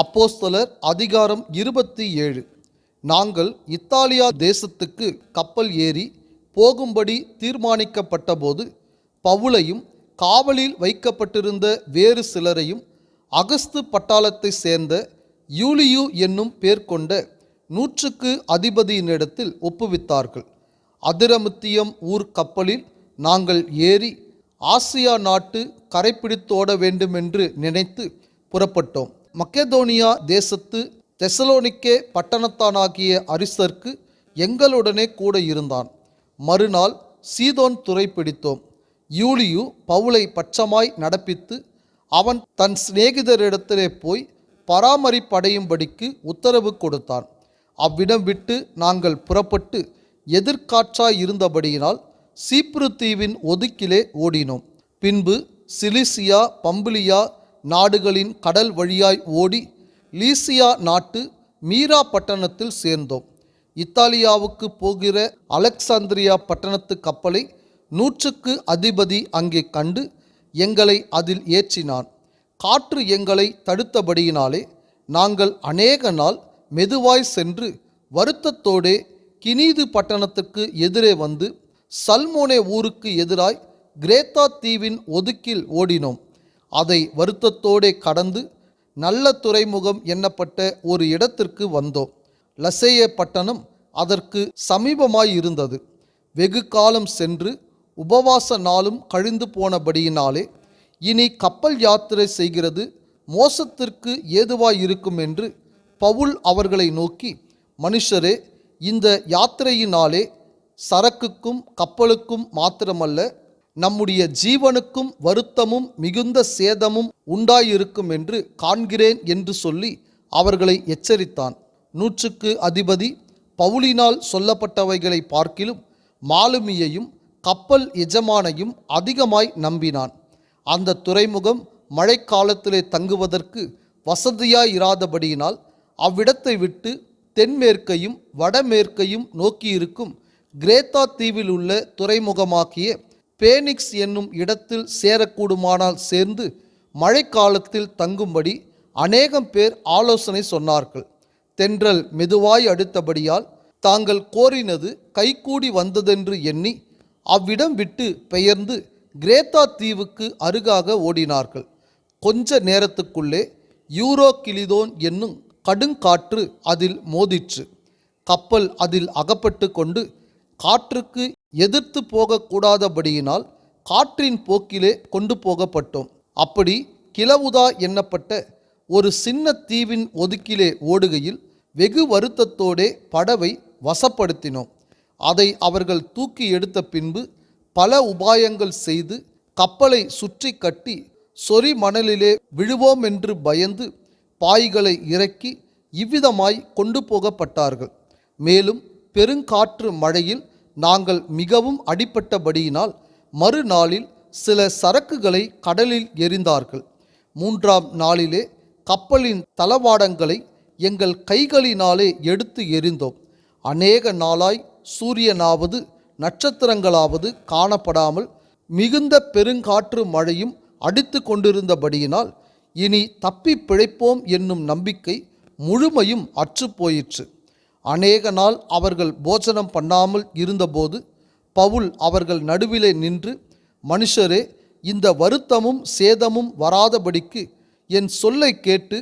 அப்போஸ்தலர் அதிகாரம் இருபத்தி ஏழு. நாங்கள் இத்தாலியா தேசத்துக்கு கப்பல் ஏறி போகும்படி தீர்மானிக்கப்பட்டபோது பவுலையும் காவலில் வைக்கப்பட்டிருந்த வேறு சிலரையும் அகஸ்து பட்டாளத்தைச் சேர்ந்த யூலியு என்னும் பேர் கொண்ட நூற்றுக்கு அதிபதியினிடத்தில் ஒப்புவித்தார்கள். அதிரமுத்தியம் ஊர் கப்பலில் நாங்கள் ஏறி ஆசியா நாட்டு கரைப்பிடித்தோட வேண்டுமென்று நினைத்து புறப்பட்டோம். மக்கெதோனியா தேசத்து தெசலோனிக்கே பட்டணத்தானாகிய அரிசர்க்கு எங்களுடனே கூட இருந்தான். மறுநாள் சீதோன் துறை பிடித்தோம். யூலியு பவுலை பட்சமாய் நடப்பித்து அவன் தன் சிநேகிதரிடத்திலே போய் பராமரிப்படையும்படிக்கு உத்தரவு கொடுத்தான். அவ்விடம் விட்டு நாங்கள் புறப்பட்டு எதிர்காற்றாய் இருந்தபடியினால் சீப்ரு தீவின் ஒதுக்கிலே ஓடினோம். பின்பு சிலிசியா பம்புலியா நாடுகளின் கடல் வழியாய் ஓடி லீசியா நாட்டு மீரா பட்டணத்தில் சேர்ந்தோம். இத்தாலியாவுக்கு போகிற அலெக்சாந்திரியா பட்டணத்து கப்பலை நூற்றுக்கு அதிபதி அங்கே கண்டு எங்களை அதில் ஏற்றினான். காற்று எங்களை தடுத்தபடியினாலே நாங்கள் அநேக நாள் மெதுவாய் சென்று வருத்தத்தோடே கினீது பட்டணத்துக்கு எதிரே வந்து சல்மோனே ஊருக்கு எதிராய் கிரேத்தா தீவின் ஒதுக்கில் ஓடினோம். அதை வருத்தத்தோடே கடந்து நல்ல துறைமுகம் எண்ணப்பட்ட ஒரு இடத்திற்கு வந்தோம். லசேய பட்டணம் அதற்கு சமீபமாய் இருந்தது வெகு காலம் சென்று உபவாச நாளும் கழிந்து போனபடியினாலே இனி கப்பல் யாத்திரை செய்கிறது மோசத்திற்கு ஏதுவாய் இருக்கும் என்று பவுல் அவர்களை நோக்கி மனுஷரே இந்த யாத்திரையினாலே சரக்குக்கும் கப்பலுக்கும் மாத்திரமல்ல நம்முடைய ஜீவனுக்கும் வருத்தமும் மிகுந்த சேதமும் உண்டாயிருக்கும் என்று காண்கிறேன் என்று சொல்லி அவர்களை எச்சரித்தான். நூற்றுக்கு அதிபதி பவுலினால் சொல்லப்பட்டவைகளை பார்க்கிலும் மாலுமியையும் கப்பல் எஜமானையும் அதிகமாய் நம்பினான். அந்த துறைமுகம் மழைக்காலத்திலே தங்குவதற்கு வசதியாயிராதபடியினால் அவ்விடத்தை விட்டு தென்மேற்கையும் வடமேற்கையும் நோக்கியிருக்கும் கிரேத்தா தீவில் உள்ள துறைமுகமாக்கிய பேனிக்ஸ் என்னும் இடத்தில் சேரக்கூடுமானால் சேர்ந்து மழைக்காலத்தில் தங்கும்படி அநேகம் பேர் ஆலோசனை சொன்னார்கள். தென்றல் மெதுவாய் அடுத்தபடியால் தாங்கள் கோரினது கைகூடி வந்ததென்று எண்ணி அவ்விடம் விட்டு பெயர்ந்து கிரேத்தா தீவுக்கு அருகாக ஓடினார்கள். கொஞ்ச நேரத்துக்குள்ளே யூரோ கிளிதோன் என்னும் கடுங்காற்று அதில் மோதிற்று. கப்பல் அதில் அகப்பட்டு கொண்டு காற்றுக்கு எதிர்த்து போகக்கூடாதபடியினால் காற்றின் போக்கிலே கொண்டு போகப்பட்டோம். அப்படி கிளவுதா எண்ணப்பட்ட ஒரு சின்ன தீவின் ஒதுக்கிலே ஓடுகையில் வெகு வருத்தத்தோடே படவை வசப்படுத்தினோம். அதை அவர்கள் தூக்கி எடுத்த பின்பு பல உபாயங்கள் செய்து கப்பலை சுற்றி கட்டி சொறி மணலிலே விழுவோம் என்று பயந்து பாய்களை இறக்கி இவ்விதமாய் கொண்டு போகப்பட்டார்கள். மேலும் பெருங்காற்று மழையில் நாங்கள் மிகவும் அடிபட்டபடியினால் மறுநாளில் சில சரக்குகளை கடலில் எறிந்தார்கள். மூன்றாம் நாளிலே கப்பலின் தளவாடங்களை எங்கள் கைகளினாலே எடுத்து எறிந்தோம். அநேக நாளாய் சூரியனாவது நட்சத்திரங்களாவது காணப்படாமல் மிகுந்த பெருங்காற்று மழையும் அடித்து கொண்டிருந்தபடியினால் இனி தப்பி பிழைப்போம் என்னும் நம்பிக்கை முழுமையும் அற்றுப்போயிற்று அநேக நாள் அவர்கள் போஜனம் பண்ணாமல் இருந்தபோது பவுல் அவர்கள் நடுவிலே நின்று மனுஷரே இந்த வருத்தமும் சேதமும் வராதபடிக்கு என் சொல்லை கேட்டு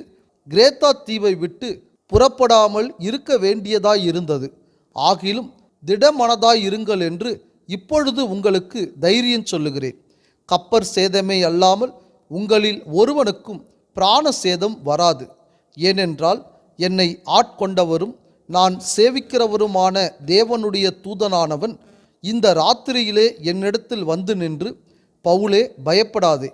கிரேத்தா தீவை விட்டு புறப்படாமல் இருக்க வேண்டியதாயிருந்தது ஆகிலும் திடமனதாயிருங்கள் என்று இப்பொழுது உங்களுக்கு தைரியம் சொல்லுகிறேன். கப்பர் சேதமே அல்லாமல் உங்களில் ஒருவனுக்கும் பிராண சேதம் வராது. ஏனென்றால் என்னை ஆட்கொண்டவரும் நான் சேவிக்கிறவருமான தேவனுடைய தூதனானவன் இந்த ராத்திரியிலே என்னிடத்தில் வந்து நின்று பவுலே பயப்படாதே.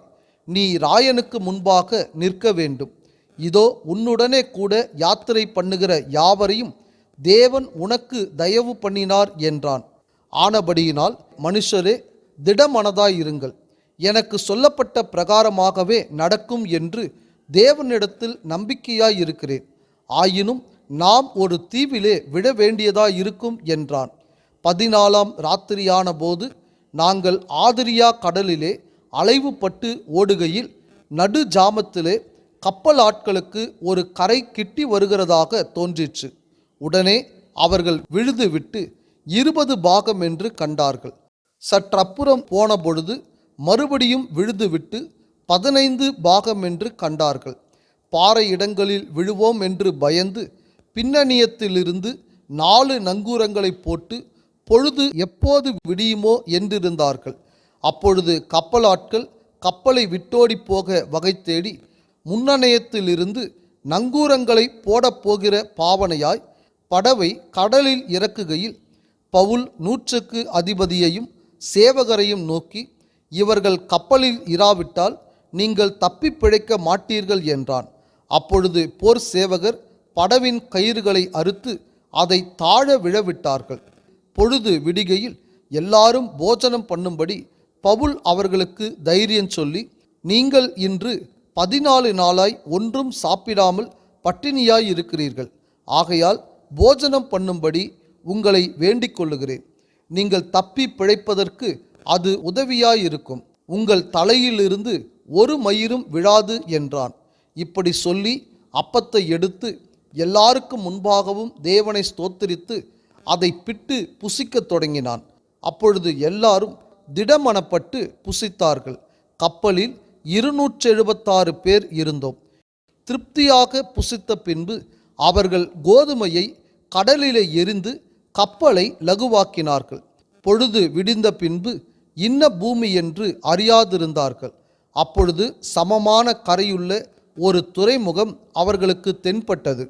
நீ ராயனுக்கு முன்பாக நிற்க வேண்டும். இதோ உன்னுடனே கூட யாத்திரை பண்ணுகிற யாவரையும் தேவன் உனக்கு தயவு பண்ணினார் என்றான். ஆனபடியினால் மனுஷரே திடமனதாயிருங்கள். எனக்கு சொல்லப்பட்ட பிரகாரமாகவே நடக்கும் என்று தேவனிடத்தில் நம்பிக்கையாயிருக்கிறேன். ஆயினும் நாம் ஒரு தீவிலே விட வேண்டியதாயிருக்கும் என்றான். பதினாலாம் ராத்திரியான போது நாங்கள் ஆதிரியா கடலிலே அலைவுபட்டு ஓடுகையில் நடு ஜாமத்திலே கப்பல் ஆட்களுக்கு ஒரு கரை கிட்டி வருகிறதாக தோன்றிற்று. உடனே அவர்கள் விழுது விட்டு இருபது பாகம் என்று கண்டார்கள். சற்றப்புறம் போன பொழுது மறுபடியும் விழுது விட்டு பதினைந்து பாகம் என்று கண்டார்கள். பாறை இடங்களில் விழுவோம் என்று பயந்து பின்னணியத்திலிருந்து நாலு நங்கூரங்களை போட்டு பொழுது எப்போது விடியுமோ என்றிருந்தார்கள். அப்பொழுது கப்பலாட்கள் கப்பலை விட்டோடி போக வகை தேடி முன்னணையத்திலிருந்து நங்கூரங்களை போடப் போகிற பாவனையாய் படவை கடலில் இறக்குகையில் பவுல் நூற்றுக்கு அதிபதியையும் சேவகரையும் நோக்கி இவர்கள் கப்பலில் இராவிட்டால் நீங்கள் தப்பி பிழைக்க மாட்டீர்கள் என்றான். அப்பொழுது போர் சேவகர் படவின் கயிறுகளை அறுத்து அதை தாழ விழவிட்டார்கள். பொழுது விடிகையில் எல்லாரும் போஜனம் பண்ணும்படி பவுல் அவர்களுக்கு தைரியம் சொல்லி நீங்கள் இன்று பதினாலு நாளாய் ஒன்றும் சாப்பிடாமல் பட்டினியாய் இருக்கிறீர்கள் ஆகையால் போஜனம் பண்ணும்படி உங்களை வேண்டிக் கொள்ளுகிறேன் நீங்கள் தப்பி பிழைப்பதற்கு அது உதவியாயிருக்கும். உங்கள் தலையிலிருந்து ஒரு மயிரும் விழாது என்றான். இப்படி சொல்லி அப்பத்தை எடுத்து எல்லாருக்கும் முன்பாகவும் தேவனை ஸ்தோத்திரித்து அதை பிட்டு புசிக்கத் தொடங்கினான். அப்பொழுது எல்லாரும் திடமனப்பட்டு புசித்தார்கள். கப்பலில் இருநூற்றெழுபத்தாறு பேர் இருந்தோம். திருப்தியாக புசித்த பின்பு அவர்கள் கோதுமையை கடலிலே எரிந்து கப்பலை லகுவாக்கினார்கள். பொழுது விடிந்த பின்பு இன்ன பூமி என்று அறியாதிருந்தார்கள். அப்பொழுது சமமான கரையுள்ள ஒரு துறைமுகம் அவர்களுக்கு தென்பட்டது.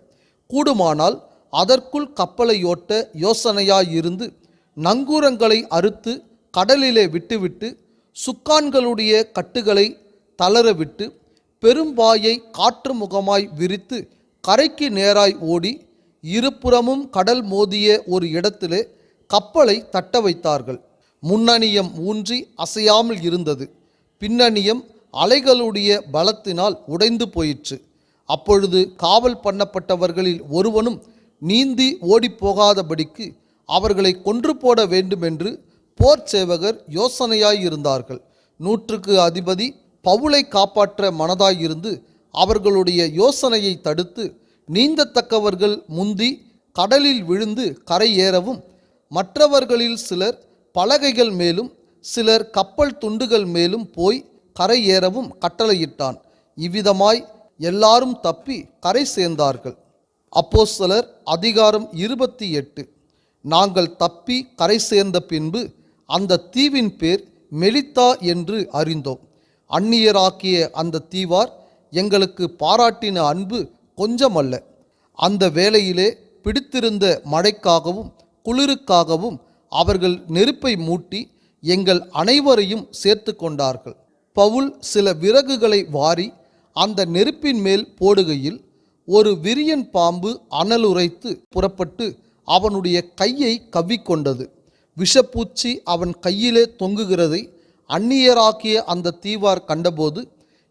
கூடுமானால் அதற்குள் கப்பலையோட்ட யோசனையாயிருந்து நங்கூரங்களை அறுத்து கடலிலே விட்டுவிட்டு சுக்கான்களுடைய கட்டுகளை தளரவிட்டு பெரும்பாயை காற்று முகமாய் விரித்து கரைக்கு நேராய் ஓடி இருபுறமும் கடல் மோதிய ஒரு இடத்திலே கப்பலை தட்ட வைத்தார்கள். முன்னணியம் ஊன்றி அசையாமல் இருந்தது. பின்னணியம் அலைகளுடைய பலத்தினால் உடைந்து போயிற்று. அப்பொழுது காவல் பண்ணப்பட்டவர்களில் ஒருவனும் நீந்தி ஓடிப்போகாதபடிக்கு அவர்களை கொன்று போட வேண்டுமென்று போர் சேவகர் யோசனையாயிருந்தார்கள். நூற்றுக்கு அதிபதி பவுலை காப்பாற்ற மனதாயிருந்து அவர்களுடைய யோசனையை தடுத்து நீந்தத்தக்கவர்கள் முந்தி கடலில் விழுந்து கரையேறவும் மற்றவர்களில் சிலர் பலகைகள் மேலும் சிலர் கப்பல் துண்டுகள் மேலும் போய் கரையேறவும் கட்டளையிட்டான். இவ்விதமாய் எல்லாரும் தப்பி கரை சேர்ந்தார்கள். அப்போஸ்தலர் அதிகாரம் இருபத்தி எட்டு. நாங்கள் தப்பி கரை சேர்ந்த பின்பு அந்த தீவின் பேர் மெலித்தா என்று அறிந்தோம். அந்நியராக்கிய அந்த தீவார் எங்களுக்கு பாராட்டின அன்பு கொஞ்சமல்ல. அந்த வேளையிலே பிடித்திருந்த மழைக்காகவும் குளிருக்காகவும் அவர்கள் நெருப்பை மூட்டி எங்கள் அனைவரையும் சேர்த்து கொண்டார்கள். பவுல் சில விறகுகளை வாரி அந்த நெருப்பின் மேல் போடுகையில் ஒரு விரியன் பாம்பு அனலுரைத்து புறப்பட்டு அவனுடைய கையை கவ்விக்கொண்டது. விஷப்பூச்சி அவன் கையிலே தொங்குகிறதை அந்நியராக்கிய அந்த தீவார் கண்டபோது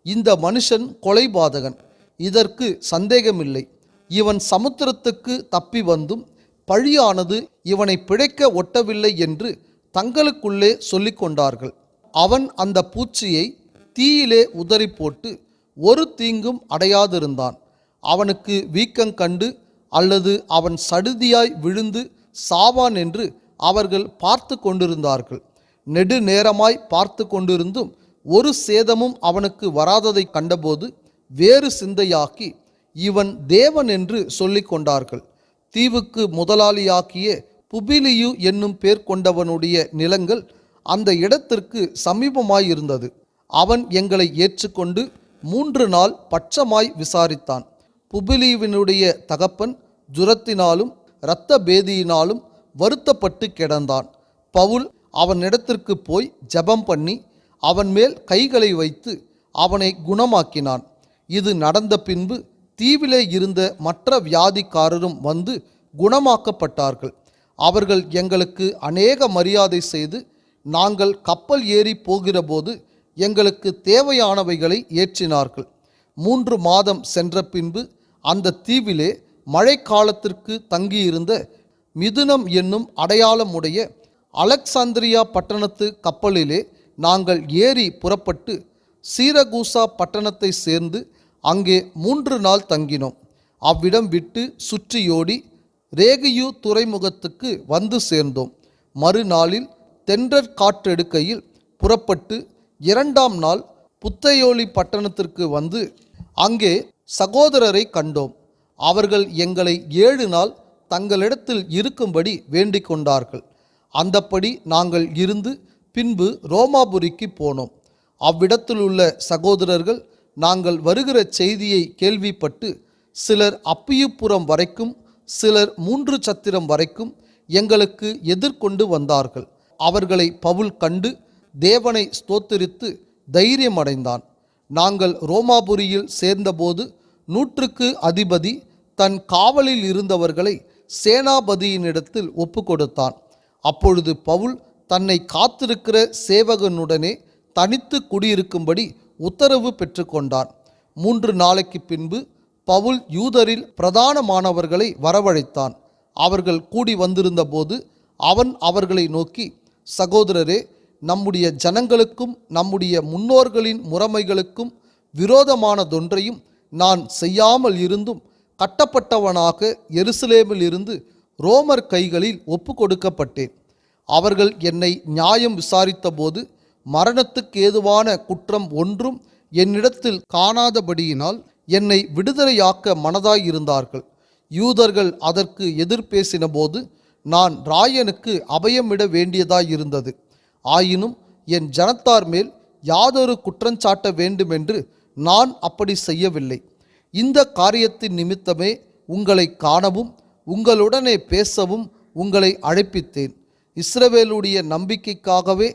இந்த மனுஷன் கொலைபாதகன் இதற்கு சந்தேகமில்லை. இவன் சமுத்திரத்துக்கு தப்பி வந்தும் பழியானது இவனை பிழைக்க ஒட்டவில்லை என்று தங்களுக்குள்ளே சொல்லிக்கொண்டார்கள். அவன் அந்த பூச்சியை தீயிலே உதறி போட்டு ஒரு தீங்கும் அடையாதிருந்தான். அவனுக்கு வீக்கம் கண்டு அல்லது அவன் சடுதியாய் விழுந்து சாவான் என்று அவர்கள் பார்த்து கொண்டிருந்தார்கள். நெடுநேரமாய் பார்த்து கொண்டிருந்தும் ஒரு சேதமும் அவனுக்கு வராததைக் கண்டபோது வேறு சிந்தையாக்கி இவன் தேவன் என்று சொல்லிக் கொண்டார்கள். தீவுக்கு முதலாளியாக்கிய புபிலியு என்னும் பேர் கொண்டவனுடைய நிலங்கள் அந்த இடத்திற்கு சமீபமாயிருந்தது. அவன் எங்களை ஏற்றுக்கொண்டு மூன்று நாள் பட்சமாய் விசாரித்தான். புபிலீவினுடைய தகப்பன் ஜுரத்தினாலும் இரத்த பேதியினாலும் வருத்தப்பட்டு கிடந்தான். பவுல் அவனிடத்திற்கு போய் ஜெபம் பண்ணி அவன் மேல் கைகளை வைத்து அவனை குணமாக்கினான். இது நடந்த பின்பு தீவிலே இருந்த மற்ற வியாதிக்காரரும் வந்து குணமாக்கப்பட்டார்கள். அவர்கள் எங்களுக்கு அநேக மரியாதை செய்து நாங்கள் கப்பல் ஏறி போகிறபோது எங்களுக்கு தேவையானவைகளை ஏற்றினார்கள். மூன்று மாதம் சென்ற பின்பு அந்த தீவிலே மழைக்காலத்திற்கு தங்கியிருந்த மிதுனம் என்னும் அடையாளமுடைய அலெக்சாந்திரியா பட்டணத்து கப்பலிலே நாங்கள் ஏறி புறப்பட்டு சீரகூசா பட்டணத்தை சேர்ந்து அங்கே மூன்று நாள் தங்கினோம். அவ்விடம் விட்டு சுற்றியோடி ரேகியு துறைமுகத்துக்கு வந்து சேர்ந்தோம். மறுநாளில் தென்றற் காற்றெடுக்கையில் புறப்பட்டு இரண்டாம் நாள் புத்தையோலி பட்டணத்திற்கு வந்து அங்கே சகோதரரை கண்டோம். அவர்கள் எங்களை ஏழு நாள் தங்களிடத்தில் இருக்கும்படி வேண்டிக் கொண்டார்கள். அந்தப்படி நாங்கள் இருந்து பின்பு ரோமாபுரிக்கு போனோம். அவ்விடத்தில் உள்ள சகோதரர்கள் நாங்கள் வருகிற செய்தியை கேள்விப்பட்டு சிலர் அப்பியுப்புறம் வரைக்கும் சிலர் மூன்று சத்திரம் வரைக்கும் எங்களுக்கு எதிர்கொண்டு வந்தார்கள். அவர்களை பவுல் கண்டு தேவனை ஸ்தோத்திரித்து தைரியமடைந்தான். நாங்கள் ரோமாபுரியில் சேர்ந்தபோது நூற்றுக்கு அதிபதி தன் காவலில் இருந்தவர்களை சேனாபதியினிடத்தில் ஒப்பு கொடுத்தான் அப்பொழுது பவுல் தன்னை காத்திருக்கிற சேவகனுடனே தனித்து குடியிருக்கும்படி உத்தரவு பெற்றுக்கொண்டான். மூன்று நாளைக்கு பின்பு பவுல் யூதரில் பிரதானமானவர்களை வரவழைத்தான். அவர்கள் கூடி வந்திருந்தபோது அவன் அவர்களை நோக்கி சகோதரரே நம்முடைய ஜனங்களுக்கும் நம்முடைய முன்னோர்களின் முறைமைகளுக்கும் விரோதமானதொன்றையும் நான் செய்யாமல் இருந்தும் கட்டப்பட்டவனாக எருசலேமில் இருந்து ரோமர் கைகளில் ஒப்பு கொடுக்கப்பட்டேன் அவர்கள் என்னை நியாயம் விசாரித்தபோது மரணத்துக்கு ஏதுவான குற்றம் ஒன்றும் என்னிடத்தில் காணாதபடியினால் என்னை விடுதலையாக்க மனதாயிருந்தார்கள். யூதர்கள் அதற்கு எதிர்பேசினபோது நான் ராயனுக்கு அபயமிட வேண்டியதாயிருந்தது. ஆயினும் என் ஜனத்தார் மேல் யாதொரு குற்றஞ்சாட்ட வேண்டுமென்று நான் அப்படி செய்யவில்லை. இந்த காரியத்தின் நிமித்தமே உங்களை காணவும் உங்களுடனே பேசவும் உங்களை அழைப்பித்தேன். இஸ்ரவேலுடைய நம்பிக்கைக்காகவே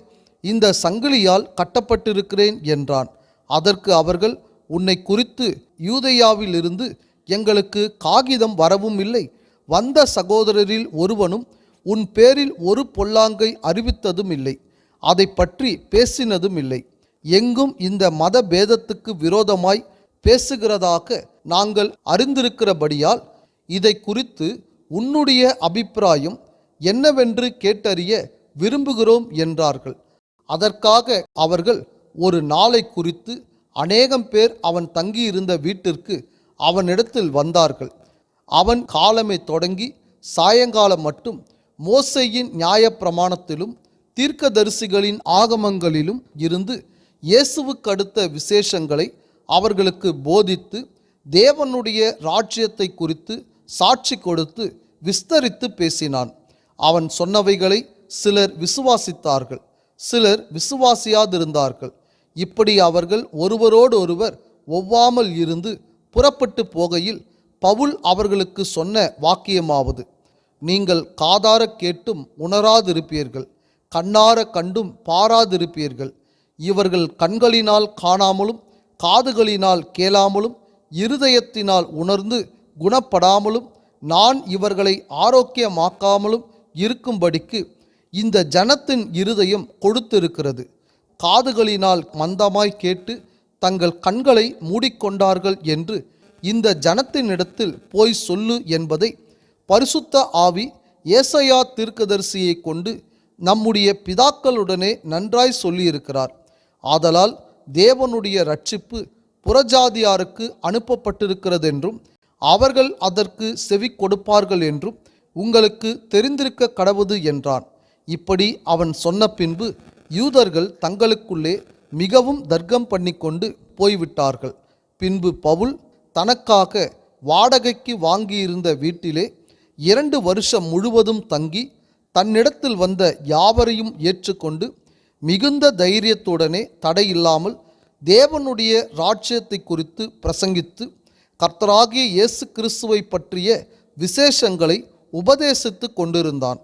இந்த சங்கிலியால் கட்டப்பட்டிருக்கிறேன் என்றான். அதற்கு அவர்கள் உன்னை குறித்து யூதையாவிலிருந்து எங்களுக்கு காகிதம் வரவும் இல்லை. வந்த சகோதரரில் ஒருவனும் உன் பேரில் ஒரு பொல்லாங்கை அறிவித்ததும் இல்லை. அதை பற்றி பேசினதும் இல்லை. எங்கும் இந்த மத பேதத்துக்கு விரோதமாய் பேசுகிறதாக நாங்கள் அறிந்திருக்கிறபடியால் இதை குறித்து உன்னுடைய அபிப்பிராயம் என்னவென்று கேட்டறிய விரும்புகிறோம் என்றார்கள். அதற்காக அவர்கள் ஒரு நாளை குறித்து அநேகம் பேர் அவன் தங்கியிருந்த வீட்டிற்கு அவனிடத்தில் வந்தார்கள். அவன் காலமே தொடங்கி சாயங்காலம் மட்டும் மோசையின் நியாயப்பிரமாணத்திலும் தீர்க்கதரிசிகளின் ஆகமங்களிலும் இருந்து இயேசுவுக்கு அடுத்த விசேஷங்களை அவர்களுக்கு போதித்து தேவனுடைய ராஜ்யத்தை குறித்து சாட்சி கொடுத்து விஸ்தரித்து பேசினான். அவன் சொன்னவைகளை சிலர் விசுவாசித்தார்கள் சிலர் விசுவாசியாதிருந்தார்கள். இப்படி அவர்கள் ஒருவரோடு ஒருவர் ஒவ்வாமல் இருந்து புறப்பட்டு போகையில் பவுல் அவர்களுக்கு சொன்ன வாக்கியமாவது நீங்கள் காதார கேட்டும் உணராதிருப்பீர்கள். கண்ணார கண்டும் பாராதிருப்பீர்கள். இவர்கள் கண்களினால் காணாமலும் காதுகளினால் கேளாமலும் இருதயத்தினால் உணர்ந்து குணப்படாமலும் நான் இவர்களை ஆரோக்கியமாக்காமலும் இருக்கும்படிக்கு இந்த ஜனத்தின் இருதயம் கொடுத்திருக்கிறது. காதுகளினால் மந்தமாய் கேட்டு தங்கள் கண்களை மூடிக்கொண்டார்கள் என்று இந்த ஜனத்தினிடத்தில் போய் சொல்லு என்பதை பரிசுத்த ஆவி ஏசையா தீர்க்கதரிசியை கொண்டு நம்முடைய பிதாக்களுடனே நன்றாய் சொல்லியிருக்கிறார். ஆதலால் தேவனுடைய ரட்சிப்பு புறஜாதியாருக்கு அனுப்பப்பட்டிருக்கிறதென்றும் அவர்கள் அதற்கு செவி கொடுப்பார்கள் என்றும் உங்களுக்கு தெரிந்திருக்க கடவுது என்றான். இப்படி அவன் சொன்ன பின்பு யூதர்கள் தங்களுக்குள்ளே மிகவும் தர்க்கம் பண்ணிக்கொண்டு போய்விட்டார்கள். பின்பு பவுல் தனக்காக வாடகைக்கு வாங்கியிருந்த வீட்டிலே இரண்டு வருஷம் முழுவதும் தங்கி தன்னிடத்தில் வந்த யாவரையும் ஏற்றுக்கொண்டு மிகுந்த தைரியத்துடனே தடையில்லாமல் தேவனுடைய ராட்சியத்தை குறித்து பிரசங்கித்து கர்த்தராகிய இயேசு கிறிஸ்துவை பற்றிய விசேஷங்களை உபதேசித்து கொண்டிருந்தான்.